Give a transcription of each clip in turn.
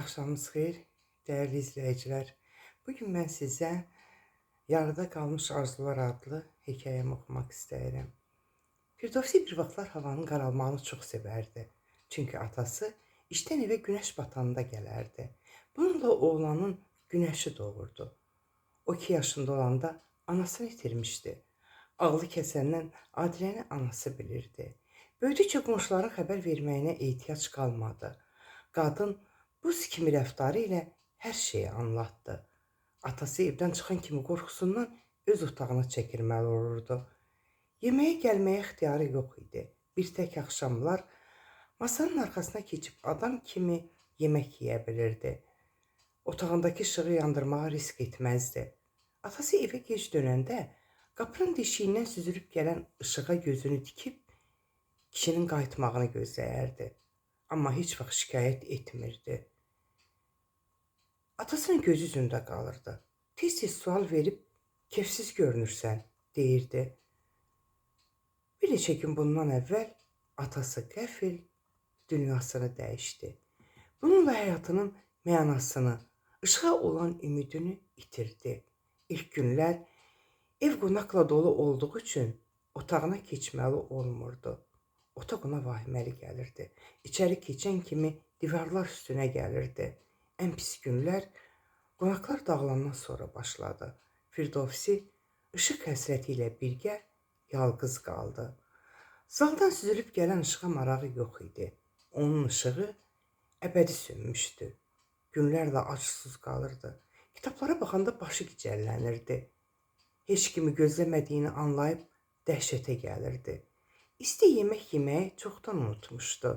Axşamınız xeyir, dəyərli izləyicilər. Bu gün mən sizə Yarıda qalmış arzular adlı hekayəmi oxumaq istəyirəm. Firdovsi bir vaxtlar havanın qaralmağını çox sevərdi. Çünki atası işdən evə günəş batanda gələrdi. Bununla oğlanın günəşi doğurdu. O 2 yaşında olanda anasını itirmişdi. Ağlı kəsəndən Adiləni anası bilirdi. Böyüdükcə qonşuların xəbər verməyinə ehtiyac qalmadı. Qadın buz kimi rəftarı ilə hər şeyi anlattı. Atası evdən çıxan kimi qorxusundan öz otağına çəkilməli olurdu. Yeməyə gəlməyə ixtiyarı yox idi. Bir tək axşamlar masanın arxasına keçib adam kimi yemək yeyə bilirdi. Otağındakı işığı yandırmağa risk etməzdi. Atası evə gec dönəndə qapının deşiyindən süzülüb gələn işığa gözünü dikib kişinin qayıtmağını gözləyərdi. Amma heç vaxt şikayət etmirdi. Atasının gözü üzündə qalırdı. Tez-tez sual verib kefsiz görünürsən, deyirdi. Bir neçə gün bundan əvvəl atası qəfil dünyasını dəyişdi. Bununla həyatının mənasını, işığa olan ümidini itirdi. İlk günlər ev qonaqla dolu olduğu üçün otağına keçməli olmurdu. Otaq ona vahiməli gəlirdi. İçəri keçən kimi divarlar üstünə gəlirdi. Ən pis günlər qonaqlar dağılandan sonra başladı. Firdovsi işıq həsrəti ilə birgə yalqız qaldı. Zaldan süzülüb gələn işığa marağı yox idi. Onun işığı əbədi sönmüşdü. Günlərlə ac-susuz qalırdı. Kitablara baxanda başı gicəllənirdi. Heç kimi gözləmədiyini anlayıb dəhşətə gəlirdi. İsti yemək yeməyi çoxdan unutmuşdu.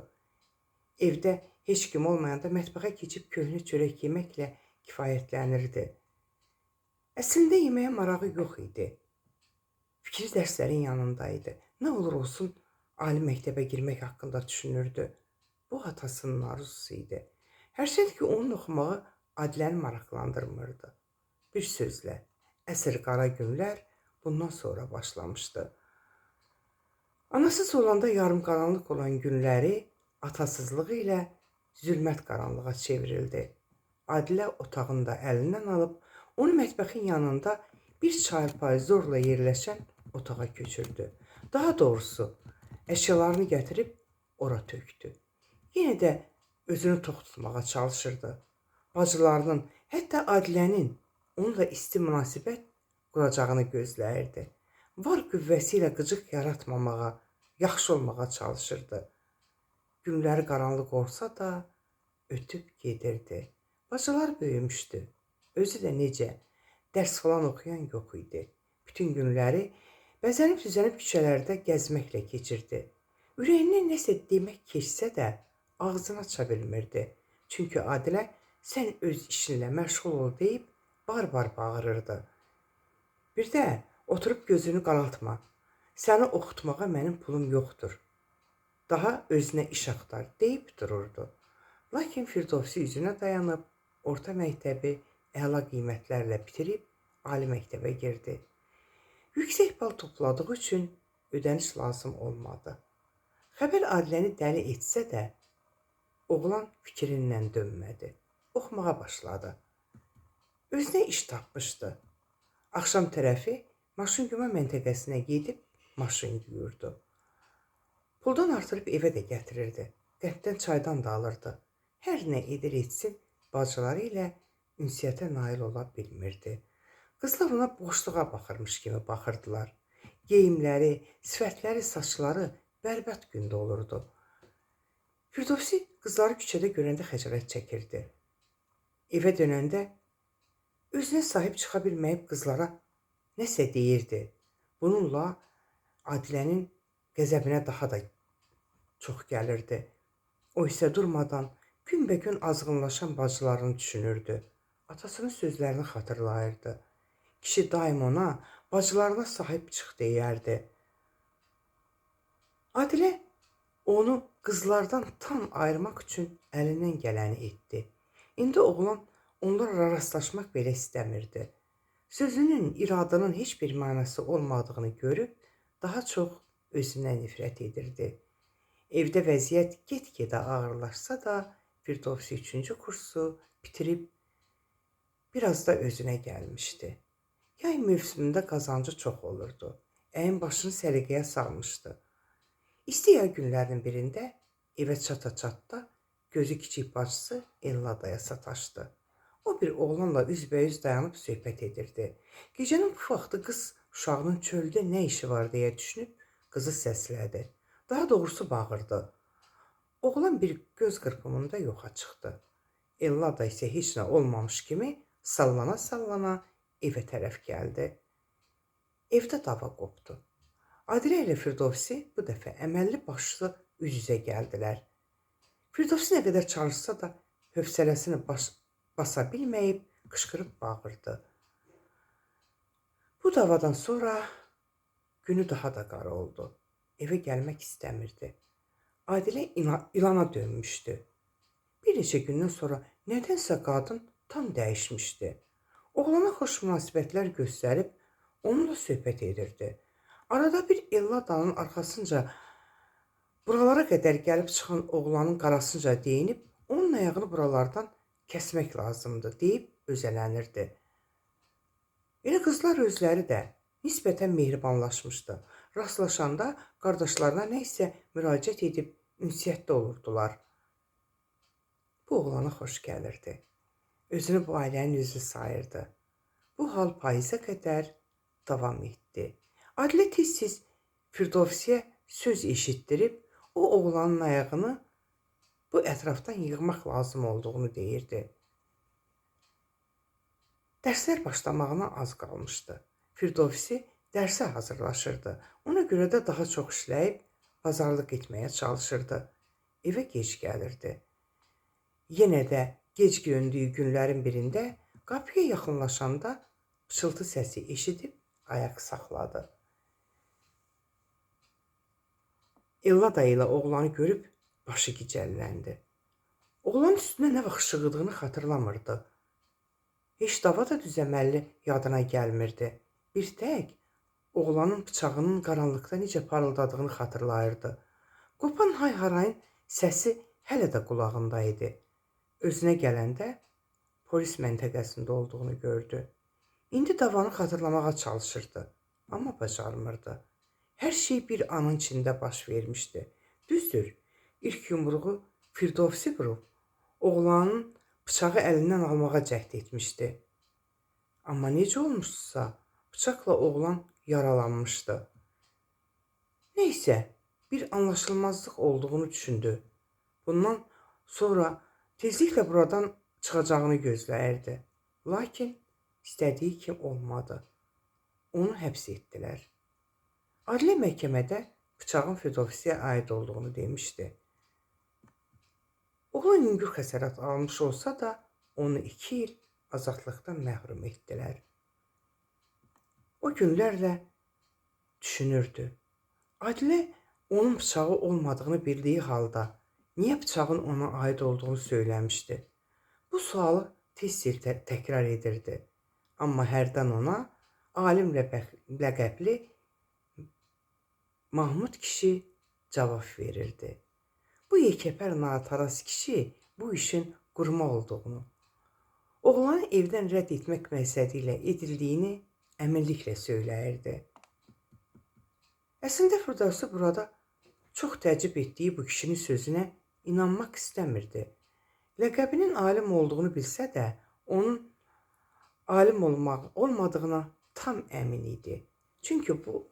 Evdə heç kim olmayanda mətbəxə keçib köhnə çörək yeməklə kifayətlənirdi. Əslində yeməyə marağı yox idi. Fikri dərslərin yanında idi. Nə olur olsun ali məktəbə girmək haqqında düşünürdü. Bu atasının arzusu idi. Hərçənd ki, onun oxumağı Adiləni maraqlandırmırdı. Bir sözlə, əsr qara günlər bundan sonra başlamışdı. Anasız olanda yarımqaranlıq olan günləri atasızlığı ilə zülmət qaranlığa çevrildi. Adilə otağında əlindən alıb onu mətbəxin yanında bir çarpayı zorla yerləşən otağa köçürdü. Daha doğrusu əşyalarını gətirib ora tökdü. Yenə də özünü tox tutmağa çalışırdı. Bacılarının, hətta Adilənin onunla isti münasibət quracağını gözləyirdi. Var qüvvəsi ilə qıcıq yaratmamağa, yaxşı olmağa çalışırdı. Günləri qaranlıq olsa da ötüb gedirdi. Bacılar böyümüşdü. Özü də necə, dərs falan oxuyan yox idi. Bütün günləri bəzənib düzənib küçələrdə gəzməklə keçirdi. Ürəyindən nəsə demək keçsə də ağzını aça bilmirdi. Çünki Adilə sən öz işinlə məşğul ol deyib bar-bar bağırırdı. Bir də oturub gözünü qaraltma. Səni oxutmağa mənim pulum yoxdur. Daha özünə iş axtar deyib dururdu. Lakin Firdovsi üzünə dayanıb orta məktəbi əla qiymətlərlə bitirib ali məktəbə girdi. Yüksək bal topladığı üçün ödəniş lazım olmadı. Xəbər Adiləni dəli etsə də oğlan fikrindən dönmədi. Oxumağa başladı. Özünə iş tapmışdı. Axşam tərəfi maşın yuma məntəqəsinə gedib maşın yuyurdu. Puldan artırıb evə də gətirirdi. Qərbdən çaydan da alırdı. Hər nə edir etsin, bacıları ilə ünsiyyətə nail ola bilmirdi. Qızlar ona boşluğa baxırmış kimi baxırdılar. Geyimləri, sifətləri, saçları bərbad gündə olurdu. Firdovsi qızları küçədə görəndə xəcalət çəkirdi. Evə dönəndə özünə sahib çıxa bilməyib qızlara nəsə deyirdi. Bununla Adilənin qəzəbinə daha da çox gəlirdi. O isə durmadan günbəgün azğınlaşan bacılarını düşünürdü. Atasının sözlərini xatırlayırdı. Kişi daim ona bacılarına sahib çıx deyərdi. Adilə onu qızlardan tam ayırmaq üçün əlindən gələni etdi. İndi oğlan onlarla rastlaşmaq belə istəmirdi. Sözünün, iradının heç bir mənası olmadığını görüb daha çox özündən nifrət edirdi. Evdə vəziyyət get-gedə ağırlaşsa da Firdovsi üçüncü kursu bitirip biraz da özüne gelmişti. Yay mövsümündə qazancı çox olurdu. Əyin başını səliqəyə salmışdı. İsti yay günlərinin birində evə çata-çatda gözü kiçik bacısı Elladaya sataşdı. O bir oğlanla üzbəüz dayanıb söhbət edirdi. Gecənin bu vaxtı qız uşağının çöldə nə işi var deyə düşünüb qızı səslədi. Daha doğrusu bağırdı. Oğlan bir göz qırpımında yoxa çıxdı. Ellada isə heç nə olmamış kimi sallana-sallana evə tərəf gəldi. Evdə dava qopdu. Adilə ilə Firdovsi bu dəfə əməlli başlı üz-üzə gəldilər. Firdovsi nə qədər çalışsa da hövsələsini baş, basa bilməyib qışqırıb bağırdı. Bu davadan sonra günü daha da qara oldu. Evə gəlmək istəmirdi. Adilə ina- ilana dönmüşdü. Bir neçə gündən sonra nədənsə qadın tam dəyişmişdi. Oğlana xoş münasibətlər göstərib onunla söhbət edirdi. Arada bir Elladanın arxasınca buralara qədər gəlib çıxan oğlanın qarasınca deyinib onun ayağını buralardan kəsmək lazımdır deyib özələnirdi. Elə qızlar özləri də nisbətən mehribanlaşmışdı. Rastlaşanda qardaşlarına nə isə müraciət edib ünsiyyətdə olurdular. Bu oğlana xoş gəlirdi. Özünü bu ailənin üzvü sayırdı. Bu hal payıza qədər davam etdi. Adilə tez-tez Firdovsiyə söz eşitdirib o oğlanın ayağını bu ətrafdan yığmaq lazım olduğunu deyirdi. Dərslər başlamağına az qalmışdı. Firdovsi dərsə hazırlaşırdı. Ona görə də daha çox işləyib bazarlıq etməyə çalışırdı. Evə gec gəlirdi. Yenə də gec göndüyü günlərin birində qapıya yaxınlaşanda pıçıltı səsi eşidib ayaq saxladı. Ellada ilə oğlanı görüb başı gicəlləndi. Oğlan üstünə nə vaxt şığıdığını xatırlamırdı. Heç dava da düzəməlli yadına gəlmirdi. Bir tək oğlanın bıçağının qaranlıqda necə parıldadığını xatırlayırdı. Qopan hay-harayın səsi hələ də qulağında idi. Özünə gələndə polis məntəqəsində olduğunu gördü. İndi davanı xatırlamağa çalışırdı, amma bacarmırdı. Hər şey bir anın içində baş vermişdi. Düzdür, ilk yumruğu Firdovsi vurub, oğlanın bıçağı əlindən almağa cəhd etmişdi. Amma necə olmuşsa, bıçaqla oğlan yaralanmışdı. Neysə, bir anlaşılmazlıq olduğunu düşündü. Bundan sonra tezliklə buradan çıxacağını gözləyirdi. Lakin istədiyi kimi olmadı. Onu həbs etdilər. Adli məhkəmədə bıçağın Fedovsiyə aid olduğunu demişdi. Oğlan yüngül xəsarət almış olsa da onu iki il azadlıqdan məhrum etdilər. O günlərlə düşünürdü. Adilə onun bıçağı olmadığını bildiyi halda niyə bıçağın ona aid olduğunu söyləmişdi? Bu sualı tez-tez tə- təkrar edirdi. Amma hərdən ona alim ləqəb- ləqəbli Mahmud kişi cavab verirdi. Bu yekəpər nataraz kişi bu işin qurma olduğunu, oğlanı evdən rədd etmək məqsədi ilə edildiyini əminliklə söyləyirdi. Əslində Firdavsi burada çox təəccüb etdiyi bu kişinin sözünə inanmaq istəmirdi. Ləqəbinin alim olduğunu bilsə də, onun alim olmaq olmadığına tam əmin idi. Çünki bu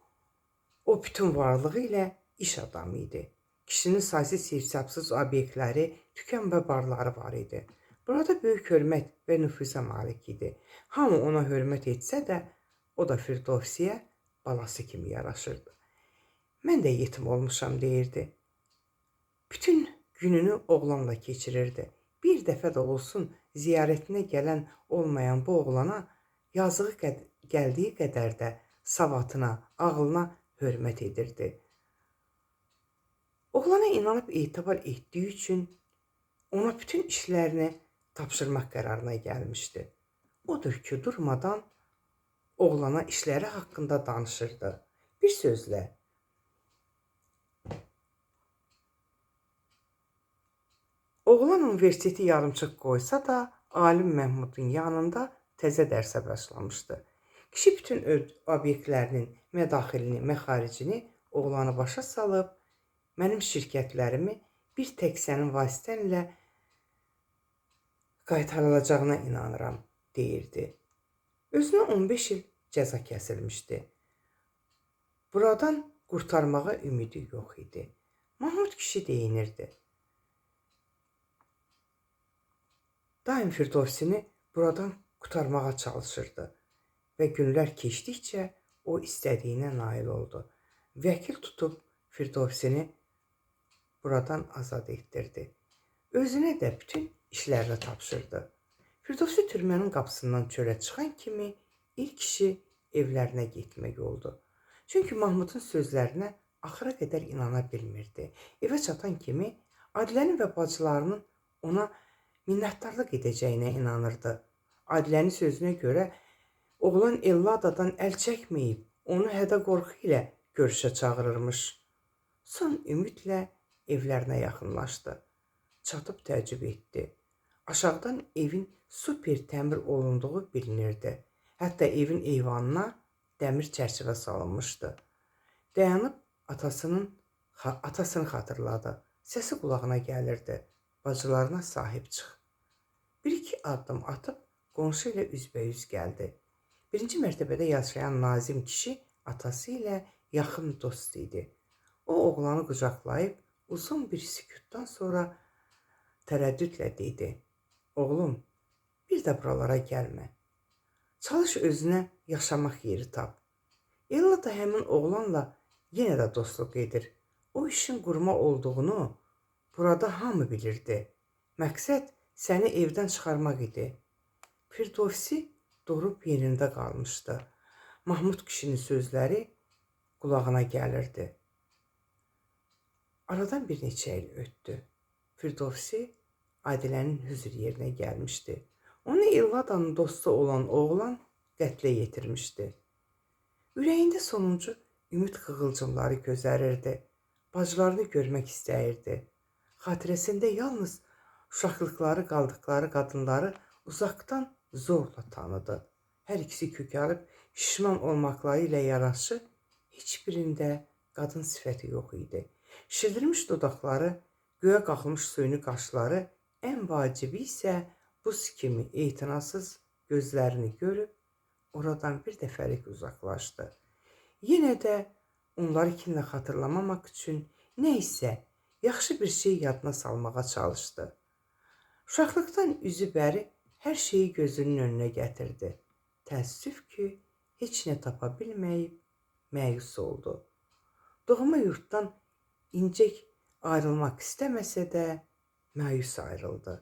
o bütün varlığı ilə iş adamı idi. Kişinin saysız hesabsız obyektləri, tükən və barları var idi. Burada böyük hörmət və nüfuza malik idi. Hamı ona hörmət etsə də, o da Firdovsiyə balası kimi yaraşırdı. Mən də yetim olmuşam deyirdi. Bütün gününü oğlanla keçirirdi. Bir dəfə də olsun ziyarətinə gələn olmayan bu oğlana yazığı qəd gəldiyi qədər də savadına, ağlına hörmət edirdi. Oğlana inanıb etibar etdiyi üçün ona bütün işlərini tapşırmaq qərarına gəlmişdi. Odur ki, durmadan oğlana işləri haqqında danışırdı. Bir sözlə Oğlan universiteti yarımçıq qoysa da, alim Məhmudun yanında təzə dərsə başlamışdı. Kişi bütün obyektlərinin mədaxilini, məxaricini oğlanı başa salıb, mənim şirkətlərimi bir tək sənin vasitənlə qaytarılacağına inanıram, deyirdi. Özünə 15 il cəza kəsilmişdi. Buradan qurtarmağa ümidi yox idi. Mahmud kişi deyinirdi. Daim Firdovsini buradan kurtarmağa çalışırdı və günlər keçdikcə o istədiyinə nail oldu. Vəkil tutub Firdovsini buradan azad etdirdi. Özünə də bütün işlərini tapşırdı. Firdovsi türmənin qapısından çölə çıxan kimi ilk işi evlərinə getmək oldu. Çünki Mahmudun sözlərinə axıra qədər inana bilmirdi. Evə çatan kimi Adilənin və bacılarının ona minnətdarlıq edəcəyinə inanırdı. Adilənin sözünə görə oğlan Elladadan əl çəkməyib, onu hədə qorxu ilə görüşə çağırırmış. Son ümidlə evlərinə yaxınlaşdı. Çatıb təəccüb etdi. Aşağıdan evin super təmir olunduğu bilinirdi. Hətta evin eyvanına dəmir çərçivə salınmışdı. Dayanıb atasının atasını xatırladı. Səsi qulağına gəlirdi. Bacılarına sahip çıx. Bir iki addım atıb qonşu ilə üzbəyüz gəldi. Birinci mərtəbədə yaşayan Nazim kişi atası ilə yaxın dost idi. O oğlanı qucaqlayıb uzun bir sükutdan sonra tərəddüdlə dedi: "Oğlum, bir də buralara gəlmə. Çalış özünə yaşamaq yeri tap." Ella da həmin oğlanla yenə də dostluq edir. O işin qurma olduğunu Burada hamı bilirdi. Məqsəd səni evdən çıxarmaq idi. Firdovsi durub yerində qalmışdı. Mahmud kişinin sözləri qulağına gəlirdi. Aradan bir neçə il ötdü. Firdovsi Adilənin hüzür yerinə gəlmişdi. Onu İlladanın dostu olan oğlan qətlə yetirmişdi. Ürəyində sonuncu ümid qığılcımları gözərirdi. Bacılarını görmək istəyirdi. Xatirəsində yalnız uşaqlıqları qaldıqları qadınları uzaqdan zorla tanıdı. Hər ikisi kökəlib şişman olmaqları ilə yaraşı heç birində qadın sifəti yox idi. Şişirdilmiş dodaqları, göyə qalxmış suyunu qaşları, ən vacibi isə buz kimi etinasız gözlərini görüb oradan bir dəfəlik uzaqlaşdı. Yenə də onları kinlə xatırlamamaq üçün nə isə yaxşı bir şey yadına salmağa çalışdı. Uşaqlıqdan üzü bəri hər şeyi gözünün önünə gətirdi. Təəssüf ki, heç nə tapa bilməyib məyus oldu. Doğma yurtdan incək ayrılmaq istəməsə də məyus ayrıldı.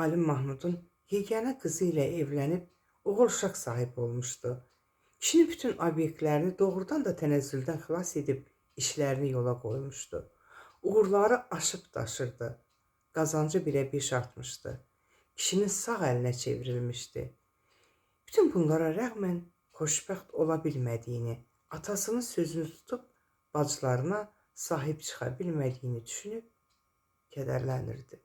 Alim Mahmudun yeganə qızı ilə evlənib oğul uşaq sahib olmuşdu. Kişinin bütün obyektlərini doğrudan da tənəzzüldən xilas edib işlərini yola qoymuşdu. Uğurları aşıp daşırdı. Qazancı birə-bir artmışdı. Kişinin sağ əlinə çevrilmişdi. Bütün bunlara rəğmən xoşbəxt ola bilmədiyini, atasının sözünü tutub bacılarına sahib çıxa bilmədiyini düşünüb kədərlənirdi.